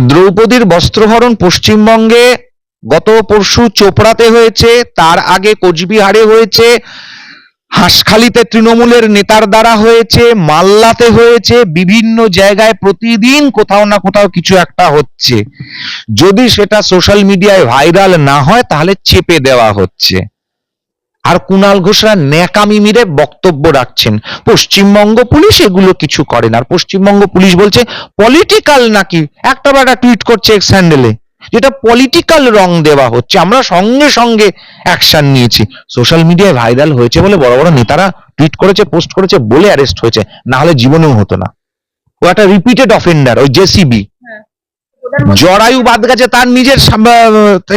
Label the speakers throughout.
Speaker 1: দ্রৌপদীর বস্ত্রহরণ পশ্চিমবঙ্গে গত পরশু চোপড়াতে হয়েছে, তার আগে কোচবিহারে হয়েছে, হাঁসখালিতে তৃণমূলের নেতার দ্বারা হয়েছে মাল্লাতে হয়েছে, বিভিন্ন জায়গায় প্রতিদিন কোথাও না কোথাও কিছু একটা হচ্ছে। যদি সেটা সোশ্যাল মিডিয়ায় ভাইরাল না হয়, তাহলে চেপে দেওয়া হচ্ছে। আর কুণাল ঘোষরা ন্যাকামি মিরে বক্তব্য রাখছেন। পশ্চিমবঙ্গ পুলিশ এগুলো কিছু করে না। আর পশ্চিমবঙ্গ পুলিশ বলছে পলিটিক্যাল নাকি? একটা বেটা টুইট করছে এক্স হ্যান্ডেলে যেটা পলিটিক্যাল রং দেওয়া হচ্ছে। আমরা সঙ্গে সঙ্গে অ্যাকশন নিয়েছি। সোশ্যাল মিডিয়ায় ভাইরাল হয়েছে বলে বড় বড় নেতারা টুইট করেছে, পোস্ট করেছে, বলে অ্যারেস্ট হয়েছে। না হলে জীবনেও হতো না। ও একটা রিপিটেড অফেন্ডার ওই জেসিবি জরায়ু বাদ গেছে, তার নিজের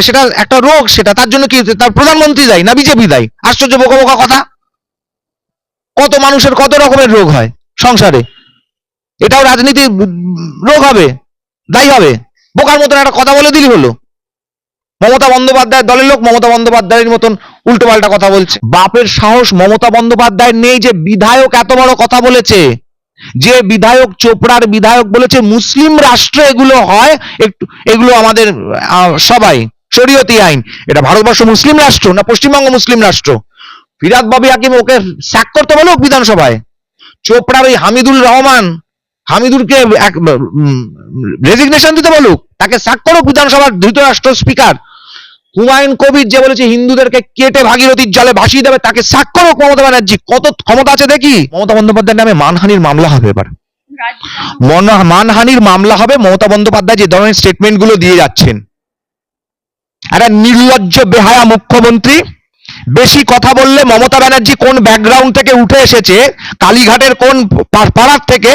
Speaker 1: সেটা একটা রোগ সেটা, তার জন্য কি তার প্রধানমন্ত্রী দায়ী না বিজেপি দায়ী? আশ্চর্য বোকা বোকা কথা। কত মানুষের কত রকমের রোগ হয় সংসারে। এটাও রাজনীতি রোগ হবে, দায়ী হবে। বোকার মতন একটা কথা বলে দিলি হলো। মমতা বন্দ্যোপাধ্যায়ের দলের লোক মমতা বন্দ্যোপাধ্যায়ের মতন উল্টো পাল্টা কথা বলছে। বাপের সাহস মমতা বন্দ্যোপাধ্যায়ের নেই যে বিধায়ক এত বড় কথা বলেছে। যে বিধায়ক চোপড়ার বিধায়ক বলেছে, মুসলিম রাষ্ট্র এগুলো হয়, একটু, এগুলো আমাদের সবাই, শরীয়তি আইন। এটা ভারতবর্ষ মুসলিম রাষ্ট্র না পশ্চিমবঙ্গ মুসলিম রাষ্ট্র? ফিরাদ বাবি হাকিম ওকে স্যাক করতে বলুক বিধানসভায়। চোপড়ার ওই হামিদুল রহমান হামিদুলকে রেজিগনেশন দিতে বলুক, তাকে স্যাক করুক বিধানসভার ধৃতরাষ্ট্র স্পিকার। হুমায়ুন কবির যে বলেছে, হিন্দুদেরকে কেটে ভাগীরথীর জলে ভাসিয়ে দেবে, তাকে স্যাক করুক মমতা ব্যানার্জি। কত ক্ষমতা আছে দেখি? মমতা বন্দ্যোপাধ্যায়ের নামে মানহানির মামলা হবে এবার। মানহানির মামলা হবে, মমতা বন্দ্যোপাধ্যায় যে ধরনের স্টেটমেন্টগুলো দিয়ে যাচ্ছেন। একটা নির্লজ্জ, বেহায়া মুখ্যমন্ত্রী, বেশি কথা বললে মমতা ব্যানার্জি কোন ব্যাকগ্রাউন্ড থেকে উঠে এসেছে, কালীঘাটের কোন পাড়ার থেকে,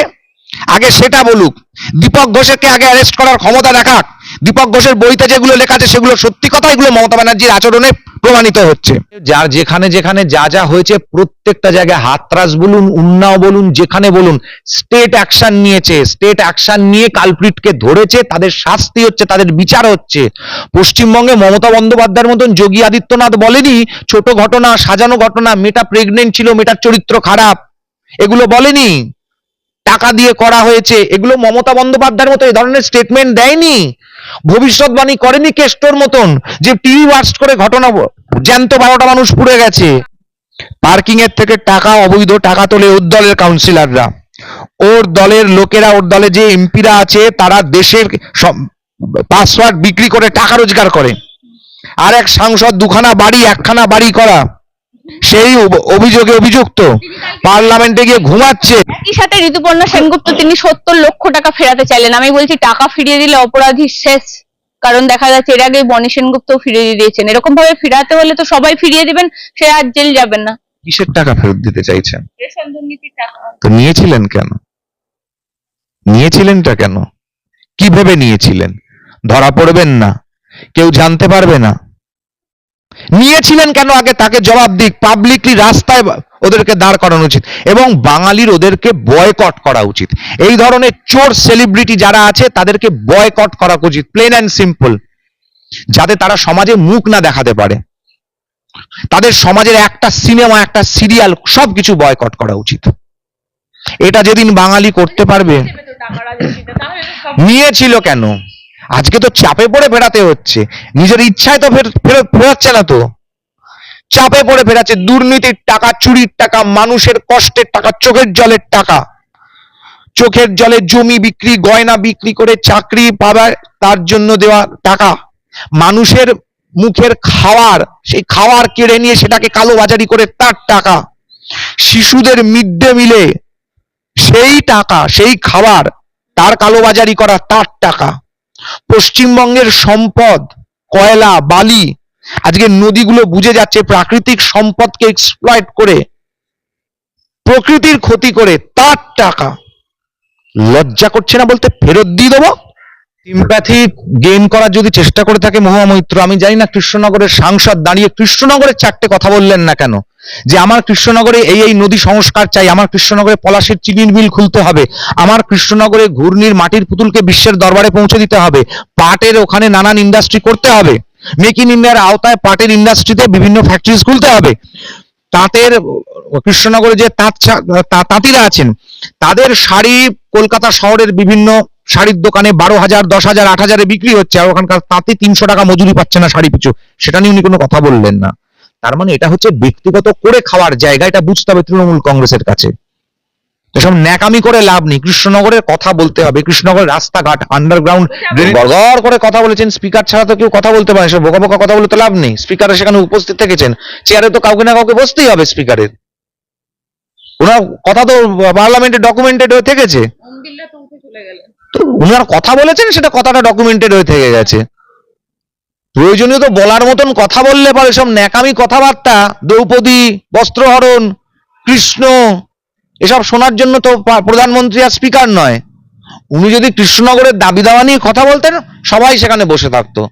Speaker 1: আগে সেটা বলুক। দীপক ঘোষকে আগে অ্যারেস্ট করার ক্ষমতা দেখাক। দীপক ঘোষের বইতে যেগুলো লেখা আছে, সেগুলো সত্যি কথা, এগুলো মমতা ব্যানার্জির আচরণে প্রমাণিত হচ্ছে। যার যেখানে যেখানে যা যা হয়েছে, প্রত্যেকটা জায়গায় হাতরাস বলুন, উন্নাও বলুন, যেখানে বলুন স্টেট অ্যাকশন নিয়েছে। স্টেট অ্যাকশন নিয়ে কালপ্রিটকে ধরেছে, তাদের শাস্তি হচ্ছে, তাদের বিচার হচ্ছে। পশ্চিমবঙ্গে মমতা বন্দ্যোপাধ্যায়ের মতন যোগী আদিত্যনাথ বলেনি, ছোট ঘটনা, সাজানো ঘটনা মেটা প্রেগনেন্ট ছিল মেটার চরিত্র খারাপ। এগুলো বলেনি। টাকা দিয়ে করা হয়েছে। এগুলো মমতা বন্দ্যোপাধ্যায়ের মতো এই ধরনের স্টেটমেন্ট দেয়নি। ভবিষ্যৎবাণী করেনি কেষ্টর মতন যে টিভি বাস্ট করে ঘটনা জ্যান্ত বারোটা মানুষ পুড়ে গেছে। পার্কিং এর থেকে টাকা, অবৈধ টাকা তোলে ওর দলের কাউন্সিলররা ওর দলের লোকেরা, ওর দলে যে এমপিরা আছে, তারা দেশের পাসওয়ার্ড বিক্রি করে টাকা রোজগার করে। আর এক সাংসদ দুখানা বাড়ি, একখানা বাড়ি করা। সেই অভিযোগে অভিযুক্ত। পার্লামেন্টে গিয়ে ঘুমাচ্ছে।
Speaker 2: একই সাথে ঋতুপর্ণা সেনগুপ্ত তিনি সত্তর লক্ষ টাকা ফেরাতে চাইলেন। আমি বলছি টাকা ফিরিয়ে দিলে অপরাধী শেষ। কারণ দেখা যাচ্ছে এর আগে বনি সেনগুপ্ত ফিরিয়ে দিয়েছেন। এরকম ভাবে ফিরাতে হলে তো সবাই ফিরিয়ে দিবেন সে আর জেল যাবেন না।
Speaker 1: কিসের টাকা ফেরত দিতে চাইছেন?
Speaker 2: রেশন দুর্নীতির টাকা।
Speaker 1: তো নিয়েছিলেন কেন? নিয়েছিলেনটা কেন? কি ভেবে নিয়েছিলেন? ধরা পড়বেন না। কেউ জানতে পারবে না। নিয়েছিলেন কেন? আগে তাকে জবাব দিক। পাবলিকলি রাস্তায় ওদেরকে দাঁড় করানো উচিত এবং বাঙালির ওদেরকে বয়কট করা উচিত। এই ধরনের চোর সেলিব্রিটি যারা আছে, তাদেরকে বয়কট করা উচিত। প্লেন অ্যান্ড সিম্পল যাতে তারা সমাজে মুখ না দেখাতে পারে। তাদের সমাজের একটা সিনেমা একটা সিরিয়াল সবকিছু বয়কট করা উচিত। এটা যেদিন বাঙালি করতে পারবে, নিয়েছিল কেন? আজকে তো চাপে পড়ে ফেরাতে হচ্ছে। নিজের ইচ্ছায় তো ফের- ফেরত ফেরাচ্ছে না তো। চাপে পড়ে ফেরাচ্ছে দুর্নীতির টাকা, চুরির টাকা, মানুষের কষ্টের টাকা, চোখের জলের টাকা। চোখের জলে জমি বিক্রি, গয়না বিক্রি করে চাকরি পাবার, তার জন্য দেওয়া টাকা। মানুষের মুখের খাওয়ার, সেই খাওয়ার কেড়ে নিয়ে সেটাকে কালোবাজারি করে তার টাকা। শিশুদের মিড ডে মিলে সেই টাকা, সেই খাবার, তার কালোবাজারি করা তার টাকা। পশ্চিমবঙ্গের সম্পদ, কয়লা, বালি, আজকে নদীগুলো বুঝে যাচ্ছে প্রাকৃতিক সম্পদকে এক্সপ্লয়েট করে, প্রকৃতির ক্ষতি করে তার টাকা। লজ্জা করছে না বলতে ফেরত দিয়ে দেবো? সিম্প্যাথি গেইন করার যদি চেষ্টা করে থাকে মহামৈত্র আমি জানি না কৃষ্ণনগরের সাংসদ দাঁড়িয়ে কৃষ্ণনগরের চারটে কথা বললেন না কেন? যে আমার কৃষ্ণনগরে এই এই নদী সংস্কার চাই, আমার কৃষ্ণনগরে পলাশের চিনির মিল খুলতে হবে, আমার কৃষ্ণনগরে ঘূর্ণির মাটির পুতুলকে বিশ্বের দরবারে পৌঁছে দিতে হবে, পাটের ওখানে নানান ইন্ডাস্ট্রি করতে হবে মেক ইন ইন্ডিয়ার আওতায় পাটের ইন্ডাস্ট্রিতে বিভিন্ন ফ্যাক্টরিজ খুলতে হবে। তাঁতের, কৃষ্ণনগরে যে তাঁত তাঁতিরা আছেন, তাদের শাড়ি কলকাতা শহরের বিভিন্ন শাড়ির দোকানে বারো হাজার, দশ হাজার, আট হাজারে বিক্রি হচ্ছে, আর ওখানকার তাঁতি তিনশো টাকা মজুরি পাচ্ছে না শাড়ি পিছু, সেটা নিয়ে উনি কোনো কথা বললেন না। তার মানে এটা হচ্ছে ব্যক্তিগত করে খাওয়ার জায়গা এটা বুঝতে হবে তৃণমূল কংগ্রেসের কাছে। এসব ন্যাকামি করে লাভ নেই। কৃষ্ণনগরের কথা বলতে হবে। কৃষ্ণনগরের রাস্তাঘাট আন্ডারগ্রাউন্ড গড়গড় করে কথা বলেছেন। স্পিকার ছাড়া তো কেউ কথা বলতে পারে সব বোকা বোকা কথা বলে তো লাভ নেই। স্পিকার সেখানে উপস্থিত থেকেছেন। চেয়ারে তো কাউকে না কাউকে বসতেই হবে স্পিকারের ওনার কথা তো পার্লামেন্টে ডকুমেন্টেড হয়ে থেকেছে। তো উনার কথা বলেছেন সেটা কথাটা ডকুমেন্টেড হয়ে থেকে গেছে। প্রয়োজনীয় তো বলার মতন কথা বললে পারে সব ন্যাকামি কথাবার্তা, দ্রৌপদী, বস্ত্রহরণ, কৃষ্ণ, এসব শোনার জন্য তো প্রধানমন্ত্রী আর স্পিকার নয়। উনি যদি কৃষ্ণনগরের দাবি দাওয়া নিয়ে কথা বলতেন, সবাই সেখানে বসে থাকতো।